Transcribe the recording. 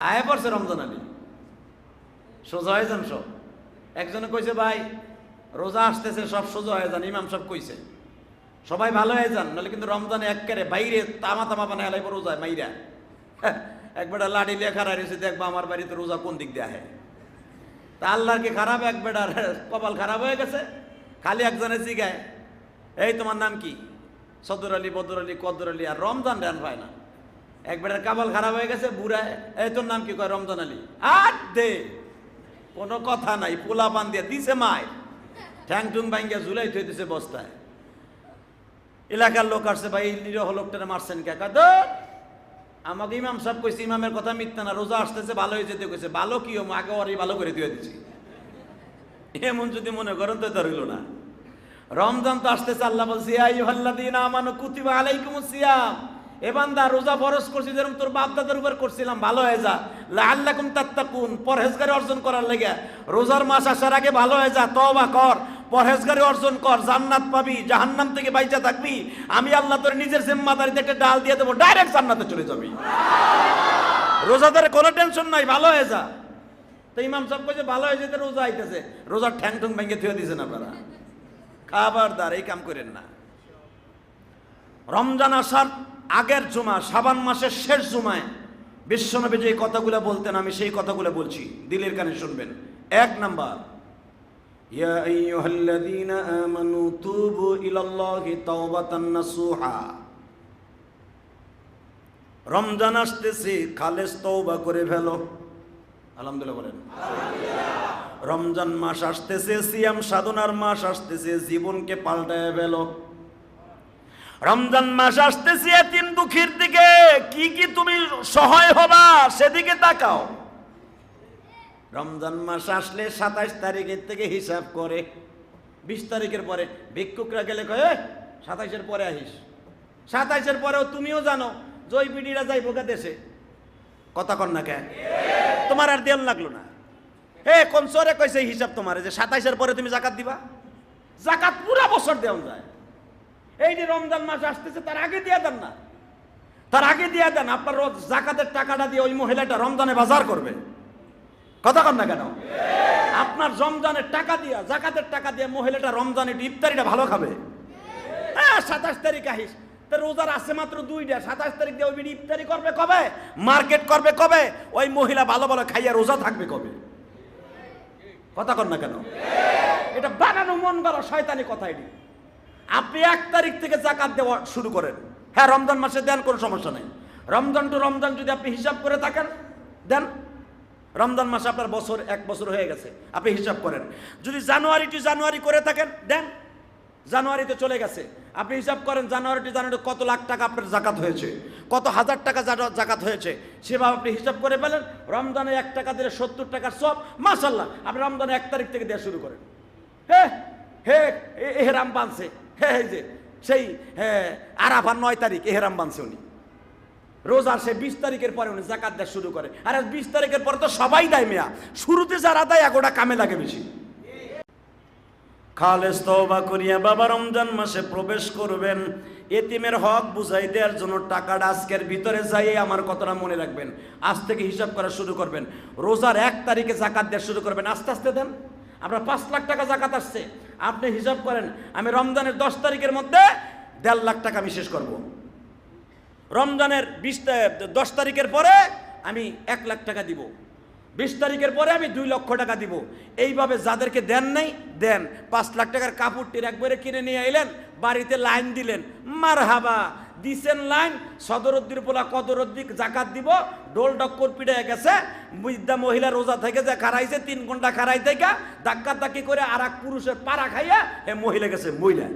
আয় পড়ছে রমজান আলী সোজা হয়ে যান সব। একজনে কইছে, ভাই, রোজা আসতেছে, সব সোজা হয়ে যান, ইমাম সব কইছে। সবাই ভালো হয়ে যান, নাহলে কিন্তু রমজানে একবারে বাইরে তামা তামা বানায় হেলাই রোজা মাইরা। একবেটা লাঠি লিয়ে খারাপ রয়েছে, দেখবা আমার বাড়িতে রোজা কোন দিক দিয়ে আহে। তা আল্লাহর কি খারাপ? এক বেটার কপাল খারাপ হয়ে গেছে। খালি একজনে জিগায়, এই, তোমার নাম কি? সদর আলী, বদর আলী, কদর আলী, আর রমজান দেন পায় না। এক বেটার কাবাল খারাপ হয়ে গেছে বুড়ায় এই তোর নাম কি? কয় রমজান আলী। আর দে কোনো কথা নাই পোলা পান দিয়ে দিছে মায়। ঠ্যাং টুং ভাঙ্গিয়া ঝুলাই থই দিছে বস্তায়। এলাকার লোক আসছে ভাই নিরহ লোকটারে মারছেন কে? "ধুর, আমাকে ইমাম সাহেব কইছে ইমামের কথা মিথ্যা না রোজা আসতেছে ভালো হয়ে যেতে কইছে। ভালো কি হম আগে ওরই ভালো করে দিয়ে দিছি। এমন যদি মনে করেন তো ধরিল না। রমজান তো আসতেছে আল্লাহ বলছি আই দিন আমানু কুতিবা আলাইকুম সিয়াম। এ বান্দা, রোজা ফরজ করছি, যেরকম তোর বাপ দাদার উপর করছিলাম, ভালো হয়ে যা। লাআল্লাকুম তাত্তাকুন, পরহেজগারি অর্জন করার লাগে। রোজার মাস আসার আগে ভালো হয়ে যা, তওবা কর, পরহেজগারি অর্জন কর, জান্নাত পাবি, জাহান্নাম থেকে বাইচা থাকবি। আমি আল্লাহ তোর নিজের জিম্মাদারিতে একটা ডাল দিয়ে দেবো, ডাইরেক্ট জান্নাতে চলে যাবি। রোজাদারে কোনো টেনশন নাই, ভালো হয়ে যা। তো ইমাম সব কইছে, ভালো হয়ে যেতে রোজা আইতেছে। রোজার ঠ্যাং ঠুং ভেঙে থুয়ে দিয়েছেন আপনারা। খাবারদার, এই কাম করেন না। রমজান আসার আগের জুমা সাবান মাসের শেষ জুমায় বিশ্বনবী যে কথাগুলো বলতেন, আমি সেই কথাগুলো বলছি। দিলের কানে শুনবেন। এক নাম্বার, ইয়া আইয়ুহাল্লাযীনা আমানু তুবু রমজান আসতেছে খালেস তওবা করে ফেলো। আলহামদুলিল্লাহ বলেন। রমজান মাস আসতেছে, সিয়াম সাধনার মাস আসতেছে, জীবনকে পাল্টায় ফেলো। রমজান মাস আসতেছে তিন দুঃখীর দিকে কি কি তুমি সহায় হবা সেদিকে তাকাও। রমজান মাস আসলে সাতাইশ তারিখের থেকে হিসাব করে, বিশ তারিখের পরে ভিক্ষুকরা গেলে কয়ে সাতাইশের পরে আহিস। সাতাইশের পরেও তুমিও জানো, জয় পিডিরা যাই বোকা দেশে। কথা কর না কে তোমার আর দেল লাগল না। হে কোন সরে এই হিসাব তোমার যে সাতাইশের পরে তুমি জাকাত দিবা? জাকাত পুরা বছর দেওয়া যায়। এই যে রমজান মাস আসতেছে, তার আগে দিয়ে দেন না। তার আগে দিয়ে দেন, আপনার রোজ জাকাতের টাকাটা দিয়ে ওই মহিলাটা রমজানে বাজার করবে। কথা কর না কেন? আপনার রমজানের টাকা দিয়া, জাকাতের টাকা দিয়ে মহিলাটা রমজানের ইফতারিটা ভালো খাবে। হ্যাঁ সাতাশ তারিখ আহিস। তা রোজার আছে মাত্র দুইটা, সাতাশ তারিখ দিয়ে ওই ইফতারি করবে কবে? মার্কেট করবে কবে? ওই মহিলা ভালো ভালো খাইয়া রোজা থাকবে কবে? কথা কর না কেন? এটা বানানো মন গড়া শয়তানি কথা এটি। আপনি এক তারিখ থেকে জাকাত দেওয়া শুরু করেন। হ্যাঁ রমজান মাসে দেন, কোনো সমস্যা নেই। রমজান টু রমজান যদি আপনি হিসাব করে থাকেন, দেন। রমজান মাসে আপনার বছর, এক বছর হয়ে গেছে, আপনি হিসাব করেন। যদি জানুয়ারি টু জানুয়ারি করে থাকেন, দেন। জানুয়ারিতে চলে গেছে। আপনি হিসাব করেন, জানুয়ারি টু জানুয়ারি কত লাখ টাকা আপনার জাকাত হয়েছে, কত হাজার টাকা জাকা- জাকাত হয়েছে, সেভাবে আপনি হিসাব করে ফেলেন। রমজানে এক টাকা দিলে সত্তর টাকার সব মাসাল্লাহ আপনি রমজানে এক তারিখ থেকে দেওয়া শুরু করেন। হে হে, এ- এহেরাম বানছে। হে এই যে সেই হ্যাঁ আরাফার নয় তারিখ, এহেরাম বানছে উনি। রোজার সে বিশ তারিখের পরে উনি জাকাত দেওয়া শুরু করে। আর বিশ তারিখের পরে তো সবাই দেয় মেয়া। শুরুতে যারা দেয় এগোটা কামে লাগে বেশি। খালেস তওবা করিয়া বাবা রমজান মাসে প্রবেশ করবেন। এতিমের হক বুঝাই দেওয়ার জন্য টাকাটা আজকের ভিতরে যাই আমার কথাটা মনে রাখবেন। আজ থেকে হিসাব করা শুরু করবেন। রোজার এক তারিখে জাকাত দেওয়া শুরু করবেন। আস্তে আস্তে দেন। আপনার পাঁচ লাখ টাকা জাকাত আসছে। আপনি হিসাব করেন, আমি রমজানের দশ তারিখের মধ্যে দেড় লাখ টাকা আমি শেষ করব। রমজানের বিশ দশ তারিখের পরে আমি এক লাখ টাকা দিব। বিশ তারিখের পরে আমি দুই লক্ষ টাকা দিব। এইভাবে যাদেরকে দেন নাই, দেন। পাঁচ লাখ টাকার কাপড়টির একবারে কিনে নিয়ে এলেন বাড়িতে লাইন দিলেন। মার হাবা দিছেন লাইন সদরদ্দির পোলা কদরদ্দিক জাকাত দিব ডোল ডক্কর পিড়ে গেছে, বৃদ্ধা মহিলা রোজা থেকে যে খারাইছে, তিন ঘণ্টা খারাই থেকে ধাক্কা ধাক্কি করে আর এক পুরুষের পাড়া খাইয়া এ মহিলা গেছে, মহিলা।